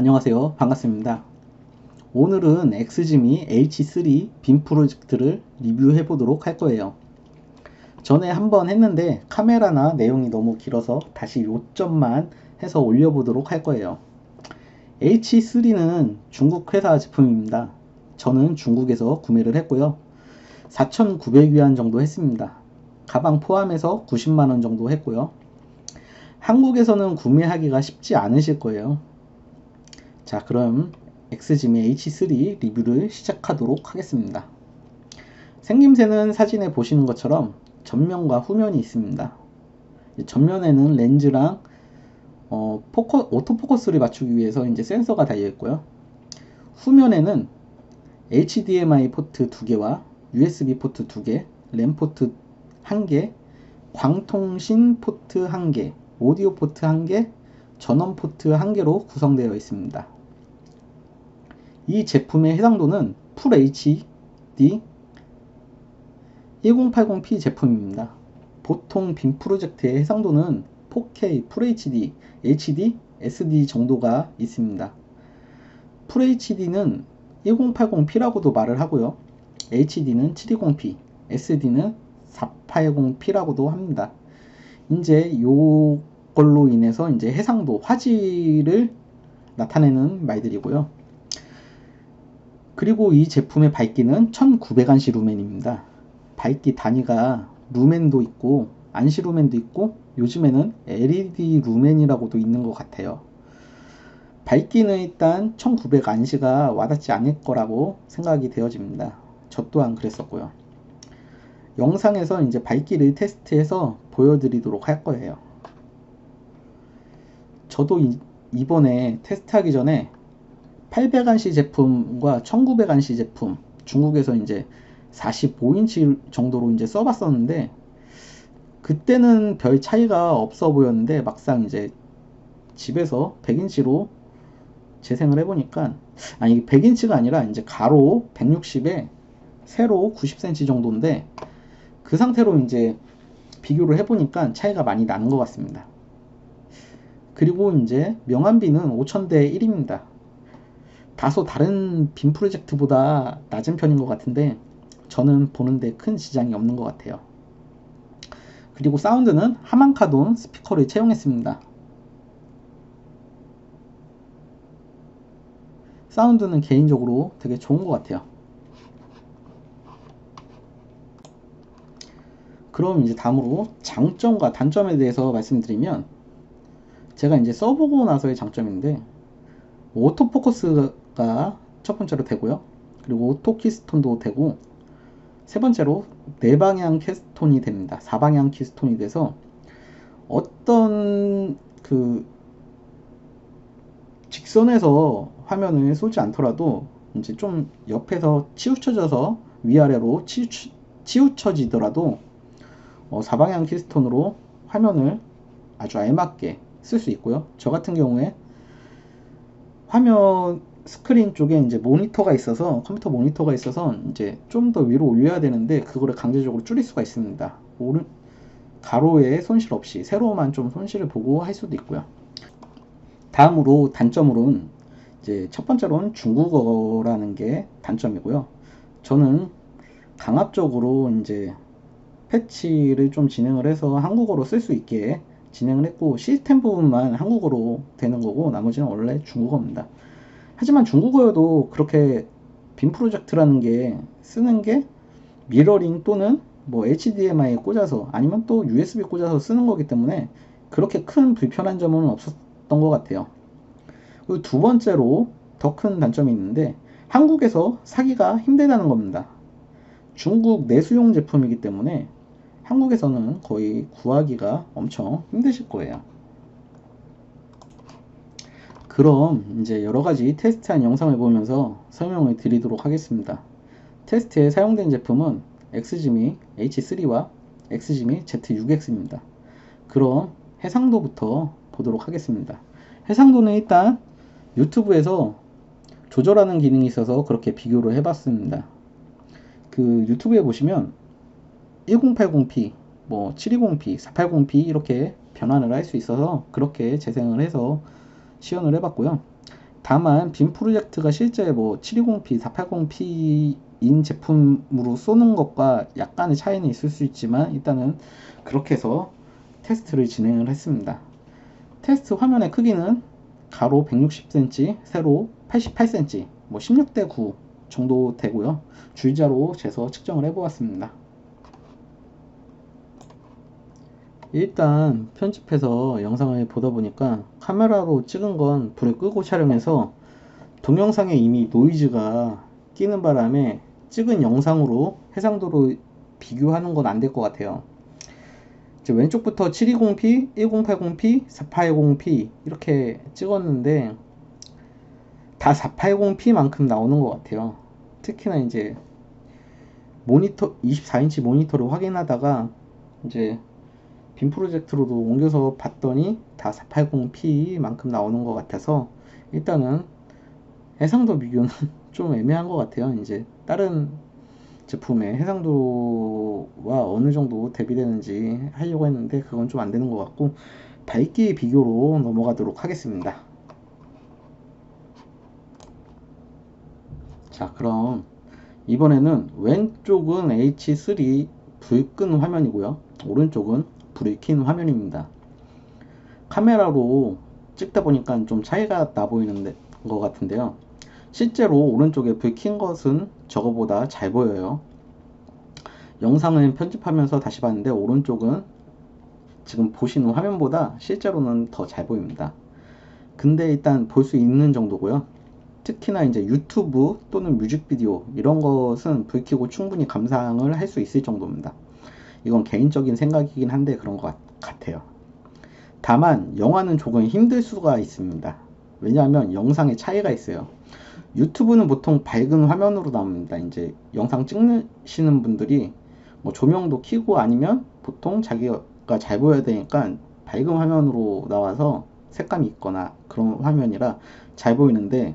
안녕하세요. 반갑습니다. 오늘은 엑스지미 H3 빔 프로젝트를 리뷰해 보도록 할 거예요. 전에 한번 했는데 카메라나 내용이 너무 길어서 다시 요점만 해서 올려보도록 할 거예요. H3는 중국 회사 제품입니다. 저는 중국에서 구매를 했고요. 4,900위안 정도 했습니다. 가방 포함해서 90만원 정도 했고요. 한국에서는 구매하기가 쉽지 않으실 거예요. 자, 그럼 엑스짐의 H3 리뷰를 시작하도록 하겠습니다. 생김새는 사진에 보시는 것처럼 전면과 후면이 있습니다. 전면에는 렌즈랑 어, 포커, 오토포커스를 맞추기 위해서 이제 센서가 달려 있고요. 후면에는 HDMI 포트 2개와 USB 포트 2개, 램 포트 1개, 광통신 포트 1개, 오디오 포트 1개, 전원 포트 1개로 구성되어 있습니다. 이 제품의 해상도는 풀 HD 1080p 제품입니다. 보통 빔 프로젝트의 해상도는 4K, 풀 HD, SD 정도가 있습니다. 풀 HD는 1080p라고도 말을 하고요. HD는 720p, SD는 480p라고도 합니다. 이제 요걸로 인해서 이제 해상도, 화질을 나타내는 말들이고요. 그리고 이 제품의 밝기는 1900안시 루멘입니다. 밝기 단위가 루멘도 있고 안시 루멘도 있고 요즘에는 LED 루멘이라고도 있는 것 같아요. 밝기는 일단 1900 안시가 와닿지 않을 거라고 생각이 되어집니다. 저 또한 그랬었고요. 영상에서 이제 밝기를 테스트해서 보여드리도록 할 거예요. 저도 이, 이번에 테스트하기 전에 800안시 제품과 1900안시 제품 중국에서 이제 45인치 정도로 이제 써봤었는데 그때는 별 차이가 없어 보였는데 막상 이제 집에서 100인치로 재생을 해보니까 아니 100인치가 아니라 이제 가로 160에 세로 90cm 정도인데 그 상태로 이제 비교를 해보니까 차이가 많이 나는 것 같습니다. 그리고 이제 명암비는 5000대 1입니다. 다소 다른 빔 프로젝트보다 낮은 편인 것 같은데 저는 보는데 큰 지장이 없는 것 같아요. 그리고 사운드는 하만카돈 스피커를 채용했습니다. 사운드는 개인적으로 되게 좋은 것 같아요. 그럼 이제 다음으로 장점과 단점에 대해서 말씀드리면 제가 이제 써보고 나서의 장점인데 오토포커스 가 첫 번째로 되고요. 그리고 오토 키스톤도 되고 세 번째로 네 방향 키스톤이 됩니다. 4방향 키스톤이 돼서 어떤 그 직선에서 화면을 쏘지 않더라도 이제 좀 옆에서 치우쳐져서 위아래로 치우쳐, 치우쳐지더라도 어, 4방향 키스톤으로 화면을 아주 알맞게 쓸 수 있고요. 저 같은 경우에 화면 스크린 쪽에 이제 모니터가 있어서 컴퓨터 모니터가 있어서 이제 좀 더 위로 올려야 되는데 그거를 강제적으로 줄일 수가 있습니다. 오른 가로에 손실 없이 세로만 좀 손실을 보고 할 수도 있고요. 다음으로 단점으로는 이제 첫 번째로는 중국어라는 게 단점이고요. 저는 강압적으로 이제 패치를 좀 진행을 해서 한국어로 쓸 수 있게 진행을 했고 시스템 부분만 한국어로 되는 거고 나머지는 원래 중국어입니다. 하지만 중국어여도 그렇게 빔 프로젝트라는 게 쓰는 게 미러링 또는 뭐 HDMI에 꽂아서 아니면 또 USB 꽂아서 쓰는 거기 때문에 그렇게 큰 불편한 점은 없었던 것 같아요. 그리고 두 번째로 더 큰 단점이 있는데 한국에서 사기가 힘들다는 겁니다. 중국 내수용 제품이기 때문에 한국에서는 거의 구하기가 엄청 힘드실 거예요. 그럼 이제 여러 가지 테스트한 영상을 보면서 설명을 드리도록 하겠습니다. 테스트에 사용된 제품은 엑스지미 H3와 엑스지미 Z6X입니다. 그럼 해상도부터 보도록 하겠습니다. 해상도는 일단 유튜브에서 조절하는 기능이 있어서 그렇게 비교를 해봤습니다. 그 유튜브에 보시면 1080p, 뭐 720p, 480p 이렇게 변환을 할 수 있어서 그렇게 재생을 해서 시연을 해봤고요. 다만 빔 프로젝트가 실제 뭐 720p, 480p인 제품으로 쏘는 것과 약간의 차이는 있을 수 있지만 일단은 그렇게 해서 테스트를 진행을 했습니다. 테스트 화면의 크기는 가로 160cm, 세로 88cm, 뭐 16대 9 정도 되고요. 줄자로 재서 측정을 해보았습니다. 일단 편집해서 영상을 보다 보니까 카메라로 찍은 건 불을 끄고 촬영해서 동영상에 이미 노이즈가 끼는 바람에 찍은 영상으로 해상도로 비교하는 건 안 될 것 같아요. 이제 왼쪽부터 720p, 1080p, 480p 이렇게 찍었는데 다 480p만큼 나오는 것 같아요. 특히나 이제 모니터 24인치 모니터를 확인하다가 이제 빔 프로젝트로도 옮겨서 봤더니 다 480p만큼 나오는 것 같아서 일단은 해상도 비교는 좀 애매한 것 같아요. 이제 다른 제품의 해상도와 어느 정도 대비되는지 하려고 했는데 그건 좀 안 되는 것 같고 밝기 비교로 넘어가도록 하겠습니다. 자 그럼 이번에는 왼쪽은 H3 불끈 화면이고요. 오른쪽은 불이 킨 화면입니다. 카메라로 찍다 보니까 좀 차이가 나 보이는 것 같은데요. 실제로 오른쪽에 불 킨 것은 저거보다 잘 보여요. 영상을 편집하면서 다시 봤는데 오른쪽은 지금 보시는 화면보다 실제로는 더 잘 보입니다. 근데 일단 볼 수 있는 정도고요. 특히나 이제 유튜브 또는 뮤직비디오 이런 것은 불 켜고 충분히 감상을 할 수 있을 정도입니다. 이건 개인적인 생각이긴 한데 그런 것 같 아요. 다만 영화는 조금 힘들 수가 있습니다. 왜냐하면 영상에 차이가 있어요. 유튜브는 보통 밝은 화면으로 나옵니다. 이제 영상 찍으시는 분들이 뭐 조명도 켜고 아니면 보통 자기가 잘 보여야 되니까 밝은 화면으로 나와서 색감이 있거나 그런 화면이라 잘 보이는데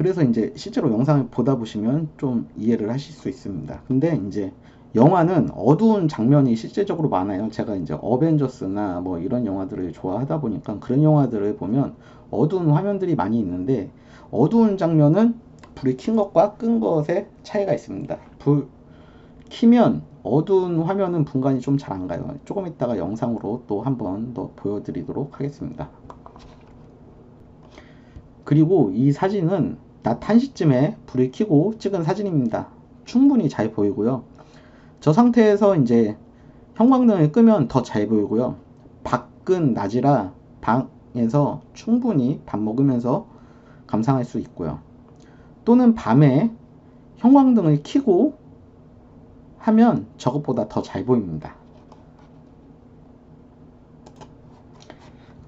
그래서 이제 실제로 영상을 보다 보시면 좀 이해를 하실 수 있습니다. 근데 이제 영화는 어두운 장면이 실제적으로 많아요. 제가 이제 어벤져스나 뭐 이런 영화들을 좋아하다 보니까 그런 영화들을 보면 어두운 화면들이 많이 있는데 어두운 장면은 불이 킨 것과 끈 것의 차이가 있습니다. 불 키면 어두운 화면은 분간이 좀 잘 안 가요. 조금 있다가 영상으로 또 한번 더 보여드리도록 하겠습니다. 그리고 이 사진은 낮 1시쯤에 불을 켜고 찍은 사진입니다. 충분히 잘 보이고요. 저 상태에서 이제 형광등을 끄면 더 잘 보이고요. 밖은 낮이라 방에서 충분히 밥 먹으면서 감상할 수 있고요. 또는 밤에 형광등을 켜고 하면 저것보다 더 잘 보입니다.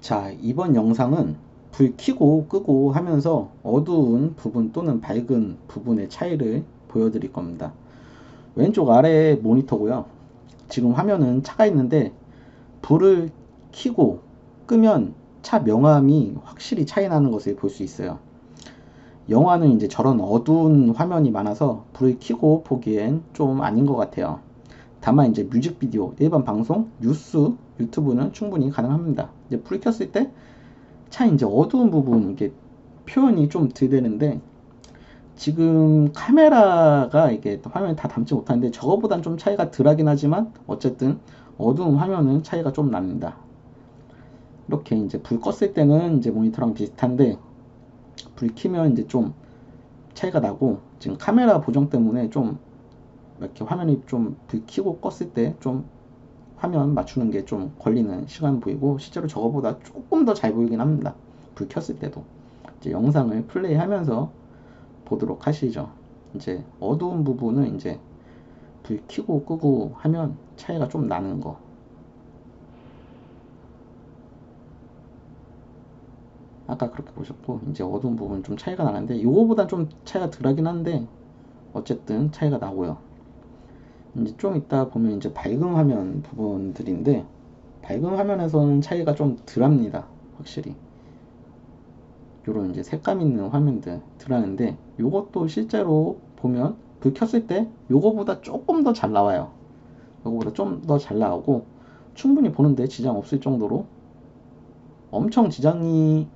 자, 이번 영상은 불 켜고 끄고 하면서 어두운 부분 또는 밝은 부분의 차이를 보여드릴 겁니다. 왼쪽 아래 모니터고요. 지금 화면은 차가 있는데 불을 켜고 끄면 차 명암이 확실히 차이 나는 것을 볼 수 있어요. 영화는 이제 저런 어두운 화면이 많아서 불을 켜고 보기엔 좀 아닌 것 같아요. 다만 이제 뮤직비디오, 일반 방송, 뉴스, 유튜브는 충분히 가능합니다. 이제 불을 켰을 때 차 이제 어두운 부분 이게 표현이 좀 들되는데 지금 카메라가 이게 화면에 다 담지 못하는데 저거보단 좀 차이가 덜하긴 하지만 어쨌든 어두운 화면은 차이가 좀 납니다. 이렇게 이제 불 껐을 때는 이제 모니터랑 비슷한데 불 켜면 이제 좀 차이가 나고 지금 카메라 보정 때문에 좀 이렇게 화면이 좀 불 켜고 껐을 때 좀 화면 맞추는 게 좀 걸리는 시간 보이고 실제로 저거보다 조금 더 잘 보이긴 합니다. 불 켰을 때도 이제 영상을 플레이 하면서 보도록 하시죠. 이제 어두운 부분은 이제 불 켜고 끄고 하면 차이가 좀 나는 거. 아까 그렇게 보셨고 이제 어두운 부분 좀 차이가 나는데 이거보다 좀 차이가 덜하긴 한데 어쨌든 차이가 나고요. 이제 좀 이따 보면 이제 밝은 화면 부분들인데 밝은 화면에서는 차이가 좀 덜합니다 확실히 요런 이제 색감 있는 화면들 덜하는데 요것도 실제로 보면 불 켰을 때 요거보다 조금 더 잘 나와요 요거보다 좀 더 잘 나오고 충분히 보는데 지장 없을 정도로 엄청 지장이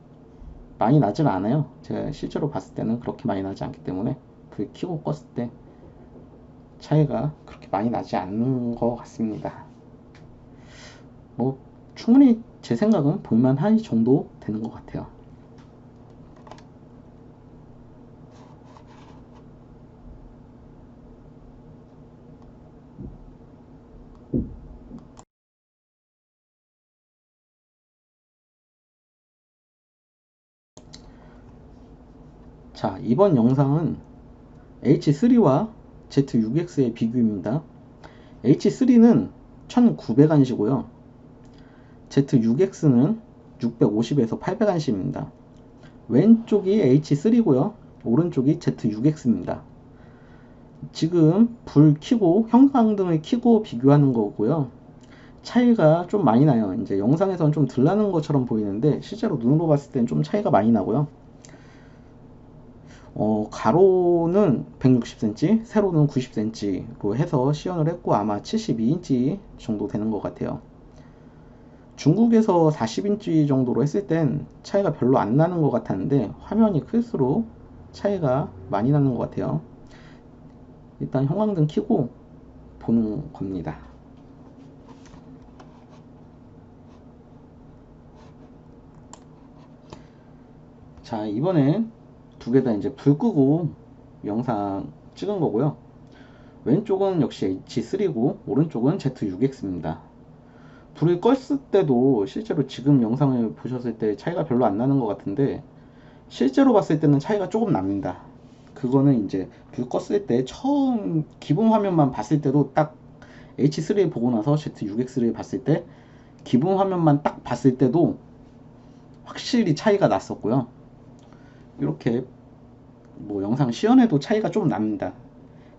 많이 나진 않아요. 제가 실제로 봤을 때는 그렇게 많이 나지 않기 때문에 불 켜고 껐을 때 차이가 그렇게 많이 나지 않는 것 같습니다. 뭐 충분히 제 생각은 볼만한 정도 되는 것 같아요. 자, 이번 영상은 H3와 Z6X의 비교입니다. H3는 1900안시고요. Z6X는 650에서 800안시입니다. 왼쪽이 H3고요. 오른쪽이 Z6X입니다. 지금 불 켜고 형광등을 켜고 비교하는 거고요. 차이가 좀 많이 나요. 이제 영상에서는 좀 덜 나는 것처럼 보이는데 실제로 눈으로 봤을 때는 좀 차이가 많이 나고요. 어, 가로는 160cm, 세로는 90cm로 해서 시연을 했고 아마 72인치 정도 되는 것 같아요. 중국에서 40인치 정도로 했을 땐 차이가 별로 안 나는 것 같았는데 화면이 클수록 차이가 많이 나는 것 같아요. 일단 형광등 켜고 보는 겁니다. 자, 이번엔 두개다 이제 불 끄고 영상 찍은 거고요. 왼쪽은 역시 H3고 오른쪽은 Z6X입니다. 불을 껐을 때도 실제로 지금 영상을 보셨을 때 차이가 별로 안 나는 것 같은데 실제로 봤을 때는 차이가 조금 납니다. 그거는 이제 불 껐을 때 처음 기본 화면만 봤을 때도 딱 H3를 보고 나서 Z6X를 봤을 때 기본 화면만 딱 봤을 때도 확실히 차이가 났었고요. 이렇게 뭐 영상 시연에도 차이가 좀 납니다.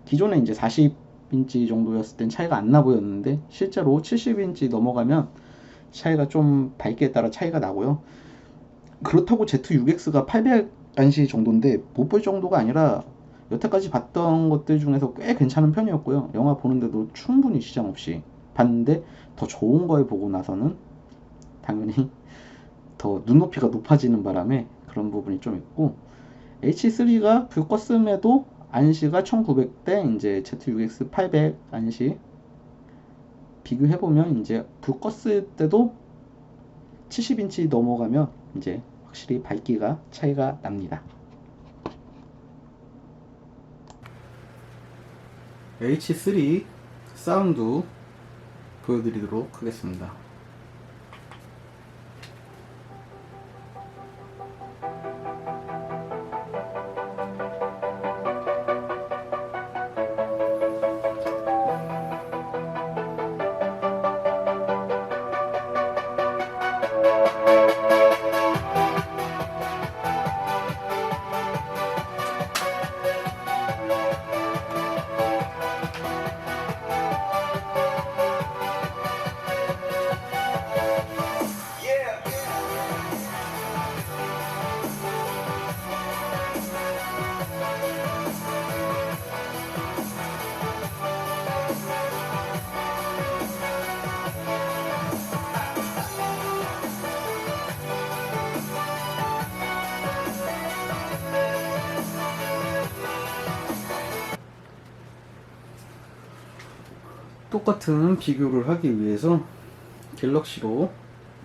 기존에 이제 40인치 정도였을 땐 차이가 안 나 보였는데 실제로 70인치 넘어가면 차이가 좀 밝기에 따라 차이가 나고요. 그렇다고 Z6X가 800안시 정도인데 못 볼 정도가 아니라 여태까지 봤던 것들 중에서 꽤 괜찮은 편이었고요. 영화 보는데도 충분히 지장 없이 봤는데 더 좋은 걸 보고 나서는 당연히 더 눈높이가 높아지는 바람에 그런 부분이 좀 있고 H3가 불 껐음에도 안시가 1900대 이제 Z6X 800 안시 비교해 보면 이제 불 껐을 때도 70인치 넘어가면 이제 확실히 밝기가 차이가 납니다. H3 사운드 보여드리도록 하겠습니다. 똑같은 비교를 하기 위해서 갤럭시로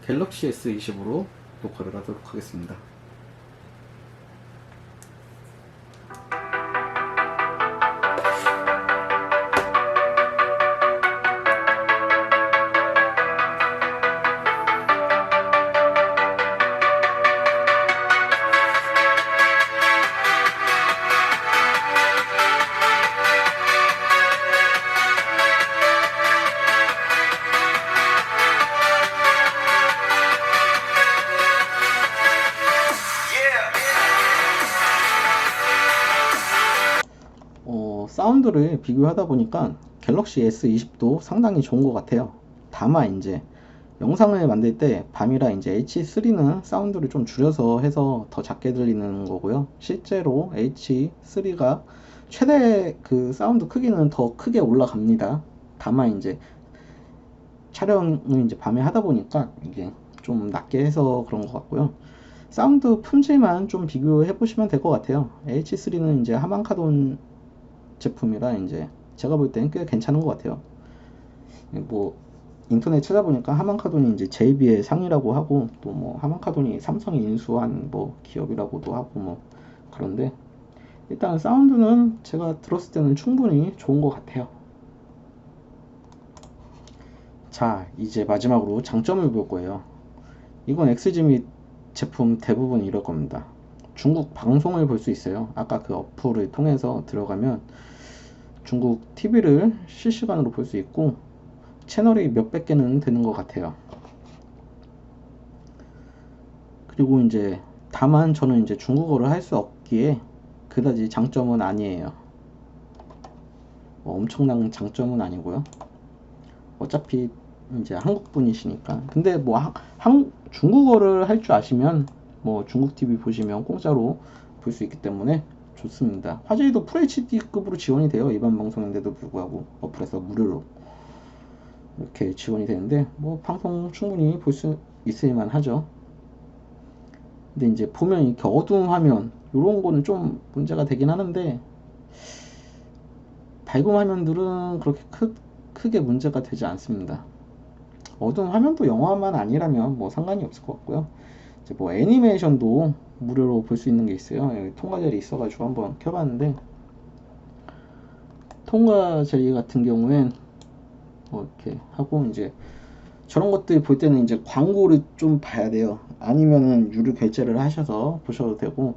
갤럭시 S20으로 녹화를 하도록 하겠습니다. 어, 사운드를 비교하다 보니까 갤럭시 S20도 상당히 좋은 것 같아요. 다만 이제 영상을 만들 때 밤이라 이제 H3는 사운드를 좀 줄여서 해서 더 작게 들리는 거고요. 실제로 H3가 최대 그 사운드 크기는 더 크게 올라갑니다. 다만 이제 촬영을 이제 밤에 하다 보니까 이게 좀 낮게 해서 그런 것 같고요. 사운드 품질만 좀 비교해 보시면 될 것 같아요. H3는 이제 하만카돈 제품이라 이제 제가 볼 때는 꽤 괜찮은 것 같아요. 뭐 인터넷 찾아보니까 하만카돈이 이제 JB의 상이라고 하고 또 뭐 하만카돈이 삼성이 인수한 뭐 기업이라고도 하고 뭐 그런데 일단 사운드는 제가 들었을 때는 충분히 좋은 것 같아요. 자, 이제 마지막으로 장점을 볼 거예요. 이건 엑스지미 제품 대부분 이럴 겁니다. 중국 방송을 볼 수 있어요. 아까 그 어플을 통해서 들어가면 중국 TV를 실시간으로 볼 수 있고 채널이 몇백 개는 되는 것 같아요. 그리고 이제 다만 저는 이제 중국어를 할 수 없기에 그다지 장점은 아니에요. 뭐 엄청난 장점은 아니고요. 어차피 이제 한국 분이시니까. 근데 뭐 한, 한- 중국어를 할 줄 아시면 뭐 중국 TV 보시면 공짜로 볼 수 있기 때문에 좋습니다. 화질도 FHD급으로 지원이 돼요. 일반 방송인데도 불구하고 어플에서 무료로 이렇게 지원이 되는데 뭐 방송 충분히 볼 수 있을만 하죠. 근데 이제 보면 이렇게 어두운 화면 이런 거는 좀 문제가 되긴 하는데 밝은 화면들은 그렇게 크, 크게 문제가 되지 않습니다. 어두운 화면도 영화만 아니라면 뭐 상관이 없을 것 같고요. 이제 뭐 애니메이션도 무료로 볼 수 있는 게 있어요. 여기 통과 젤이 있어가지고 한번 켜봤는데 통과 젤리 같은 경우엔 뭐 이렇게 하고 이제 저런 것들 볼 때는 이제 광고를 좀 봐야 돼요. 아니면은 유료 결제를 하셔서 보셔도 되고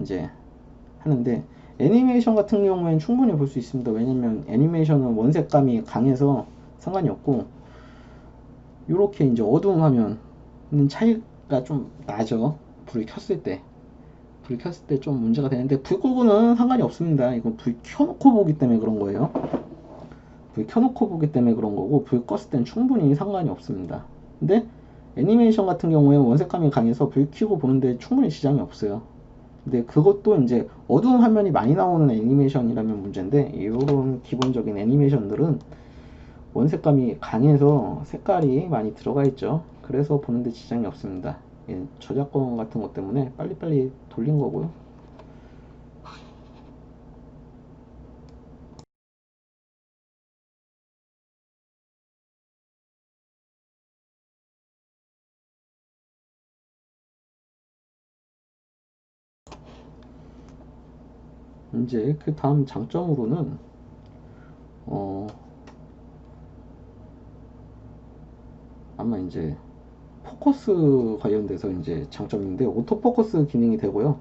이제 하는데 애니메이션 같은 경우엔 충분히 볼 수 있습니다. 왜냐면 애니메이션은 원색감이 강해서 상관이 없고 이렇게 이제 어두운 화면은 차이가 좀 나죠. 불을 켰을 때. 불 켰을 때 좀 문제가 되는데 불 끄고는 상관이 없습니다. 이건 불 켜놓고 보기 때문에 그런 거예요. 불 켜놓고 보기 때문에 그런 거고 불 껐을 땐 충분히 상관이 없습니다. 근데 애니메이션 같은 경우에 원색감이 강해서 불 켜고 보는데 충분히 지장이 없어요. 근데 그것도 이제 어두운 화면이 많이 나오는 애니메이션이라면 문제인데 이런 기본적인 애니메이션들은 원색감이 강해서 색깔이 많이 들어가 있죠. 그래서 보는데 지장이 없습니다. 예, 저작권 같은 것 때문에 빨리빨리 돌린 거고요. 이제 그 다음 장점으로는 어 아마 이제 포커스 관련돼서 이제 장점인데 오토포커스 기능이 되고요.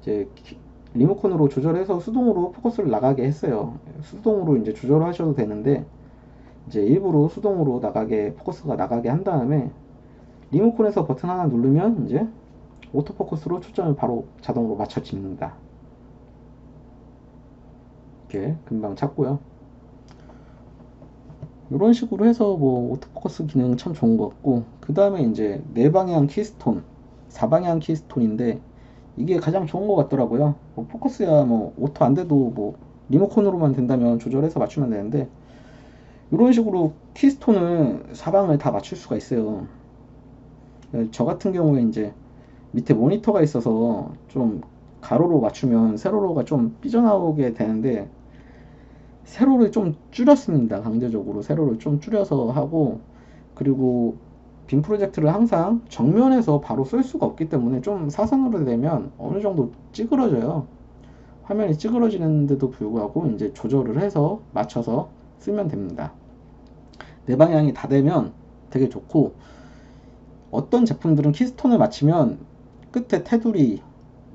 이제 키- 리모컨으로 조절해서 수동으로 포커스를 나가게 했어요. 수동으로 이제 조절을 하셔도 되는데 이제 일부러 수동으로 나가게 포커스가 나가게 한 다음에 리모컨에서 버튼 하나 누르면 이제 오토포커스로 초점을 바로 자동으로 맞춰집니다. 이렇게 금방 찾고요. 이런 식으로 해서 뭐 오토포커스 기능 참 좋은 것 같고 그 다음에 이제 네 방향 키스톤, 4방향 키스톤인데 이게 가장 좋은 것 같더라고요. 뭐 포커스야 뭐 오토 안 돼도 뭐 리모컨으로만 된다면 조절해서 맞추면 되는데 이런 식으로 키스톤을 사방을 다 맞출 수가 있어요. 저 같은 경우에 이제 밑에 모니터가 있어서 좀 가로로 맞추면 세로로가 좀 삐져나오게 되는데 세로를 좀 줄였습니다. 강제적으로 세로를 좀 줄여서 하고 그리고 빔 프로젝트를 항상 정면에서 바로 쓸 수가 없기 때문에 좀 사선으로 되면 어느 정도 찌그러져요. 화면이 찌그러지는데도 불구하고 이제 조절을 해서 맞춰서 쓰면 됩니다. 내 방향이 다 되면 되게 좋고 어떤 제품들은 키스톤을 맞추면 끝에 테두리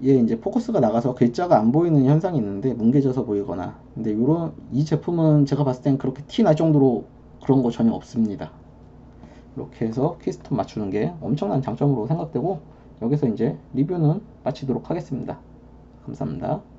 에 이제 포커스가 나가서 글자가 안 보이는 현상이 있는데 뭉개져서 보이거나 근데 요런 이 제품은 제가 봤을 땐 그렇게 티 날 정도로 그런 거 전혀 없습니다. 이렇게 해서 키스톤 맞추는 게 엄청난 장점으로 생각되고 여기서 이제 리뷰는 마치도록 하겠습니다. 감사합니다.